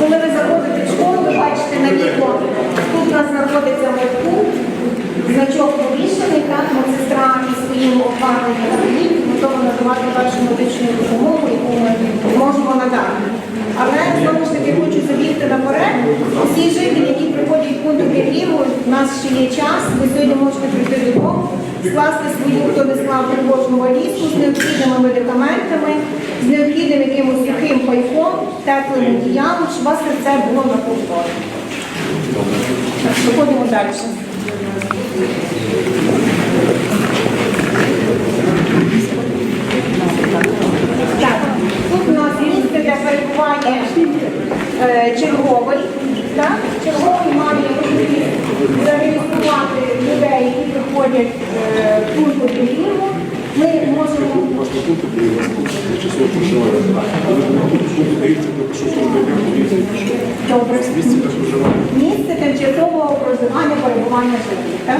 Коли ви заходите в школу, ви бачите на відео, тут у нас знаходиться медпункт, значок повішений, так, медсестра із своїм обладнанням стоїть, готова надавати першу медичну допомогу, яку ми можемо надати. Але знову ж таки хочу забігти наперед. Всі жителі, які приходять в пункт пригріву, у нас ще є час, ви сьогодні можете прийти додому, скласти свою, хто не склав тривожну валізку з необхідними медикаментами, з необхідним якимось сухим пайком, теплим одіялом, щоб у вас серце було на контролі. Так, Виходимо далі. Тут у нас місце для перебування е, черговий. Так? Черговий має зареєструвати людей, які приходять е, прийому. Ми можемо Добре. Місце тимчасового проживання перебування жителів. Так?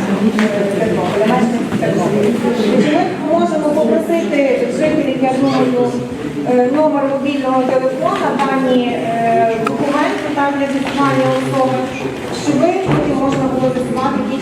Ми можемо попросити жителів, я думаю, е, номер мобільного телефона, дані е, документи так, для з'ясування особи, щоб потім можна було з'ясувати ті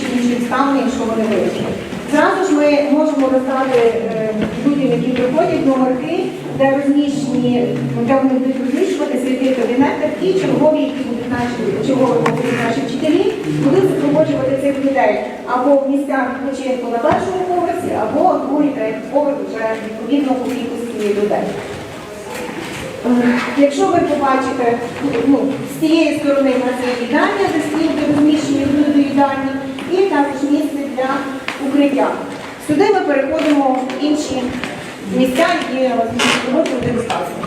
інші якщо вони вийшли. Зразу ж ми можемо роздати е, людям, які приходять, номерки, де розміщені, де вони будуть розміщуватися, які кабінети, і чергові, які будуть наші чергові будуть наші вчителі, будуть супроводжувати цих людей або в місцях відпочинку на першому поверсі, або другий, третій поверх вже відповідно по кількості людей. Е, Якщо ви побачите, ну, з цієї сторони у нас є їдальня, де стінки розміщені люди їдальні, і також місце для укриття. Сюди ми переходимо в інші місця, які розміщені в можу буде розказувати.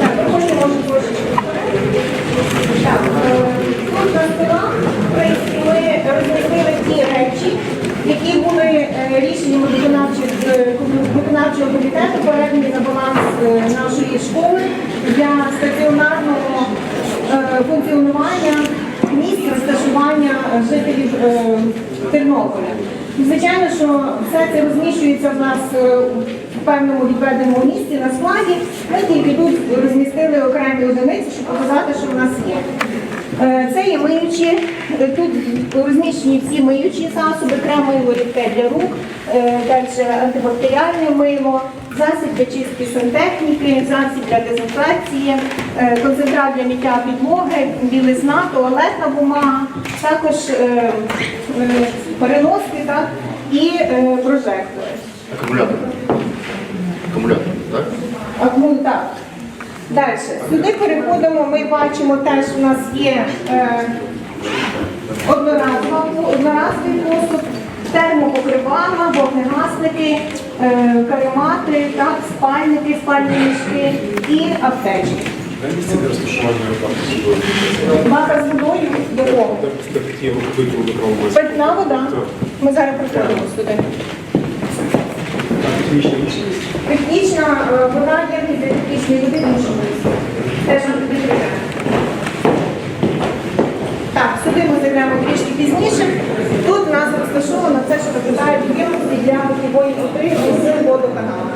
Так, проходимо, може, трошечки. Так, е, тут на столах, в принципі, ми розмістили ті речі, які були е, рішеннями виконавчих, е, виконавчого комітету передані на баланс е, нашої школи для стаціонарного е, функціонування місць розташування жителів е, Тернополя. Звичайно, що все це розміщується в нас е, в певному відведеному місці на складі. Ми тільки тут розмістили окремі одиниці, щоб показати, що в нас є. Е, Це є миючі, е, тут розміщені всі миючі засоби, крем рідке для рук, далі антибактеріальне мило, засіб для чистки сантехніки, засіб для дезінфекції, е, концентрат для миття підлоги, білизна, туалетна бумага, також е, е, переноски так, і прожектори. Акумулятор. Акумулятор, так? Акуму- Так. Далі. Сюди переходимо, ми бачимо теж у нас є е, одноразовий посуд, термопокривала, вогнегасники, каремати, так, спальники, спальні мішки і аптечки. На випадку судової. Бака з водою якого? Питна вода. Ми зараз приходимо сюди. Технічна е, вода є для технічної води в. Теж відкрита. Так, сюди ми зайдемо трішки пізніше. Тут у нас розташовано це, що викидають ємності для вихової води з водоканалу.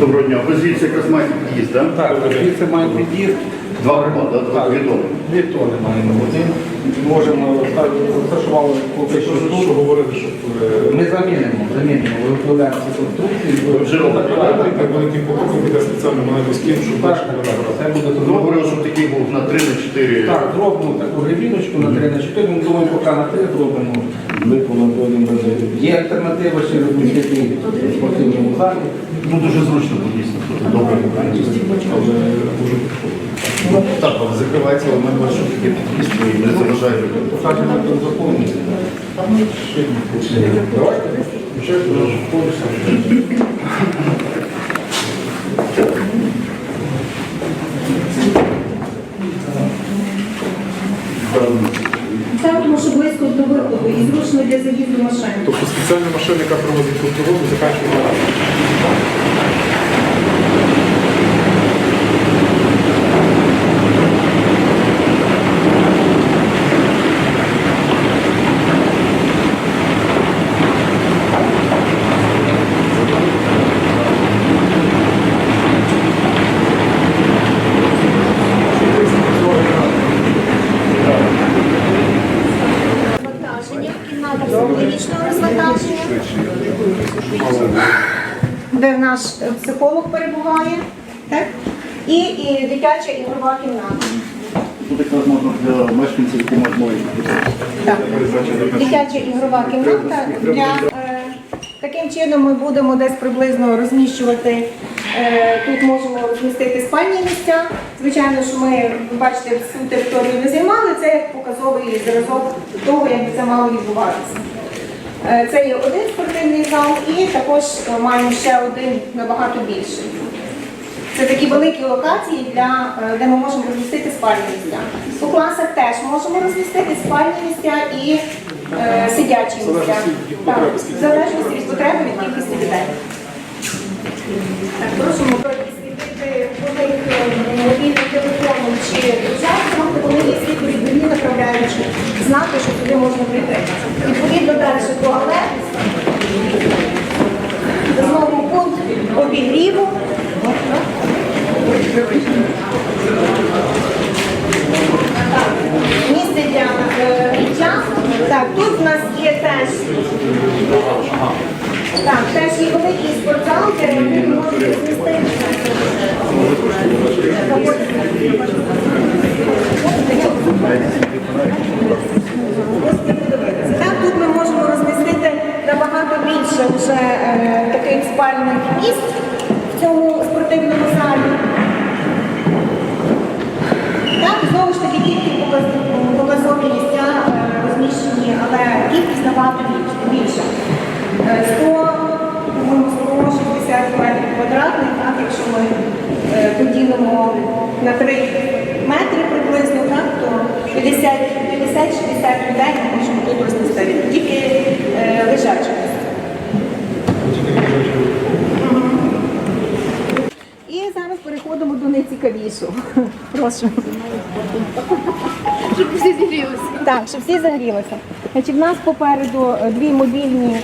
Доброго дня. Ви звідси якраз маєте під'їзд, так? Так, звідси має під'їзд. Два вагони, так? Відомо. Дві тони маємо один. Можемо розташували поки що тут. говорили, що е, Ми замінимо, замінимо, виправляємо ці конструкції. Вже так? так великим буде спеціально маленький скін, щоб бачити це буде Ну, говорили, що такий був на 3 на 4. Так, зробимо таку гребіночку на 3 на 4, ми думаємо, поки на 3 зробимо. Є альтернатива ще розмістити в спортивному залі. Ну, дуже зручно, бо дійсно. Тут добре. але дуже Так, але закривається, але ми бачимо, що таке під'їзд, і не заважає людям. Покажемо, як заповнені. заповнюється. Давайте, включайте наш Так, тому що близько до виходу і зручно для заїзду машин. Тобто спеціальна машина, яка проводить контроль, заканчує на Розвантаження, кімната психологічного розвантаження, де наш е, психолог перебуває, так? І, і дитяча ігрова кімната. Тут якраз можна для мешканців, які. Так. Дитяча ігрова кімната для е, таким чином ми будемо десь приблизно розміщувати. е, Тут можемо розмістити спальні місця. Звичайно, що ми ви бачите всю територію не займали. Це як показовий зразок того, як це мало відбуватися. Е, Це є один спортивний зал і також е, маємо ще один набагато більший. Це такі великі локації, для, е, де ми можемо розмістити спальні місця. У класах теж можемо розмістити спальні місця і е, сидячі місця. В залежності від потреби від кількості дітей. Так, просимо підсвітити вони мобільним телефоном чи джерелом, коли є світловідбірні направляючі, знати, що туди можна прийти. Відповідно далі туалет, знову пункт обігріву. Місце для е, життя. Так, тут в нас є теж. Так, теж є великий спортзал, де люди можуть розмістити. Так, тут ми можемо розмістити набагато більше вже е, таких спальних місць в цьому спортивному залі. Так, знову ж таки, тільки показ- показові місця е, розміщені, але кількість набагато більш- більша. Е, 100, по-моєму, 160 метрів квадратних, так, якщо ми е, поділимо на 3 метри приблизно, так, то 50-60 людей ми можемо тут розмістити. Тільки е, лежачі. І зараз переходимо до найцікавішого. Прошу. Щоб всі зігрілися. Так, щоб всі загрілися. Значить, в нас попереду е, дві мобільні,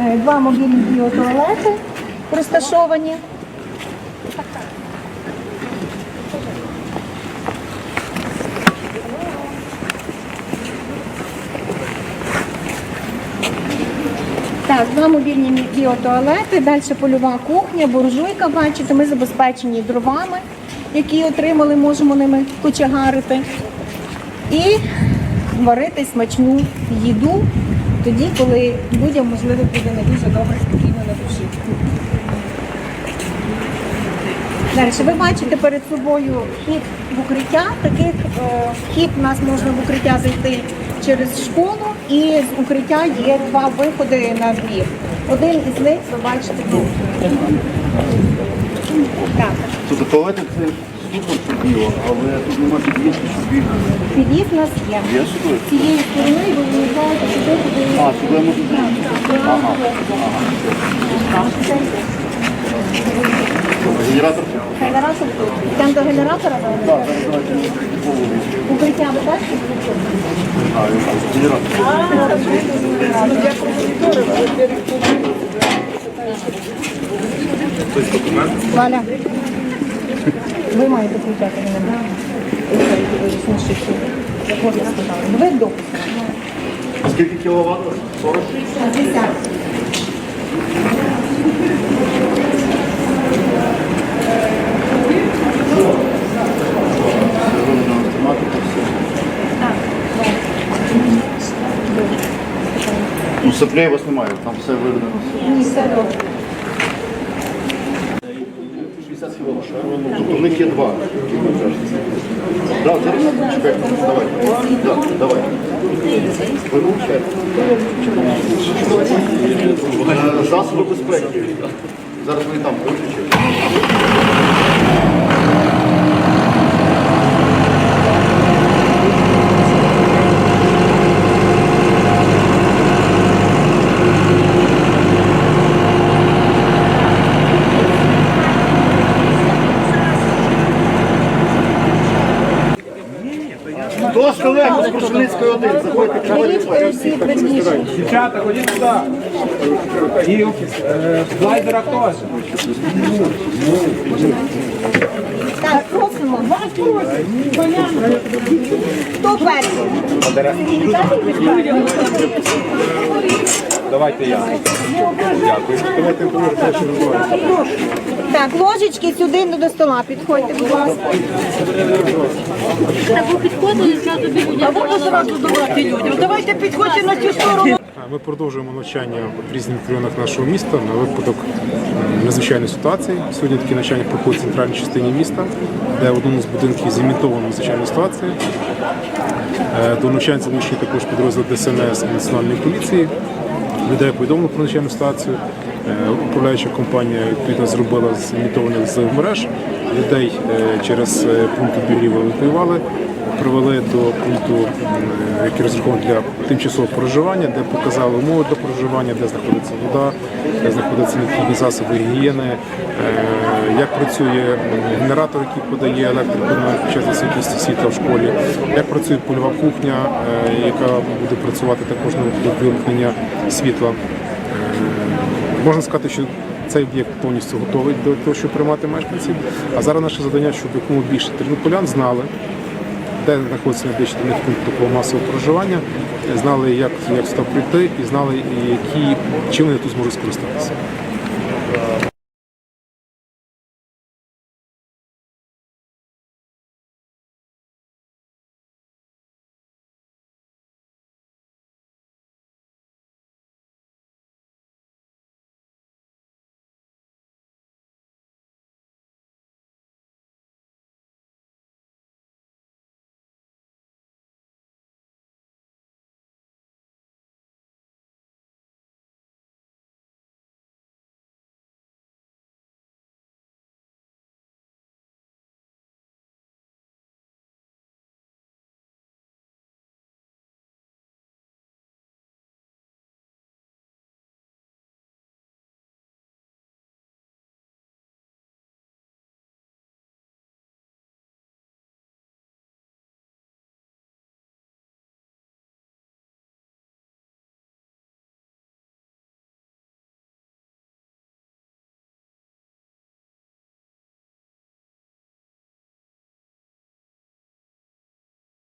е, два мобільні біотуалети розташовані. Так, два мобільні біотуалети, далі польова кухня, буржуйка, бачите, ми забезпечені дровами, які отримали, можемо ними кочегарити. І варити смачну їду тоді, коли людям, можливо, буде не дуже добре, спокійно на душі. Далі, ви бачите перед собою в укриття. Таких е, вхід у нас можна в укриття зайти через школу, і з укриття є два виходи на двір. Один із них ви бачите тут. Так. Туалети це супер чудово, але тут немає під'їзду, щоб їх Під'їзд у нас є. є сюди. З цієї сторони ви виїжджаєте сюди, куди А, сюди можна зайти. Ага. Генератор? Генератор. Там до генератора? Так, давайте. Укриття ви теж? А, генератор. Валя. Ви маєте включати мене. Ви допуск. Скільки кіловат? 40? 60. Соплей у вас немає, там все видно. Ні, все добре. Тобто в них є два. Да, зараз чекайте, давай. Да, давай. Ви мовчайте. Е, Засоби безпеки. Зараз вони там виключать. Легко з Крушеницької 1. Заходьте, приходьте. Дівчата, ходіть сюди. І е, Так, просимо, Так, просимо. Хто перший? Давайте я. Давайте поможете, що. Так, ложечки сюди до стола підходьте, будь ласка. Так ви підходили, я тобі буде Одразу давати людям. Давайте підходьте на цю сторону. Ми продовжуємо навчання в різних районах нашого міста на випадок надзвичайної ситуації. Сьогодні такі навчання проходять в центральній частині міста, де в одному з будинків зімітовано надзвичайну ситуацію. Е, До навчань залучені також підрозділ ДСНС і Національної поліції. Людей повідомили про надзвичайну ситуацію. Е, Управляюча компанія відповідно зробила змітованих з мереж. Людей е, через е, пункт обігріву евакуювали привели до пункту, який розрахований для тимчасового проживання, де показали умови для проживання, де знаходиться вода, де знаходяться необхідні засоби гігієни, е, як працює генератор, який подає електрику на час відсутності світла в школі, як працює польова кухня, е, яка буде працювати також на вимкнення світла. Е, Можна сказати, що цей об'єкт повністю готовий до того, щоб приймати мешканців. А зараз наше завдання, щоб якомога більше тернополян знали, де знаходиться них пункт такого масового проживання, знали, як як сюди прийти, і знали, які чим вони тут зможуть скористатися.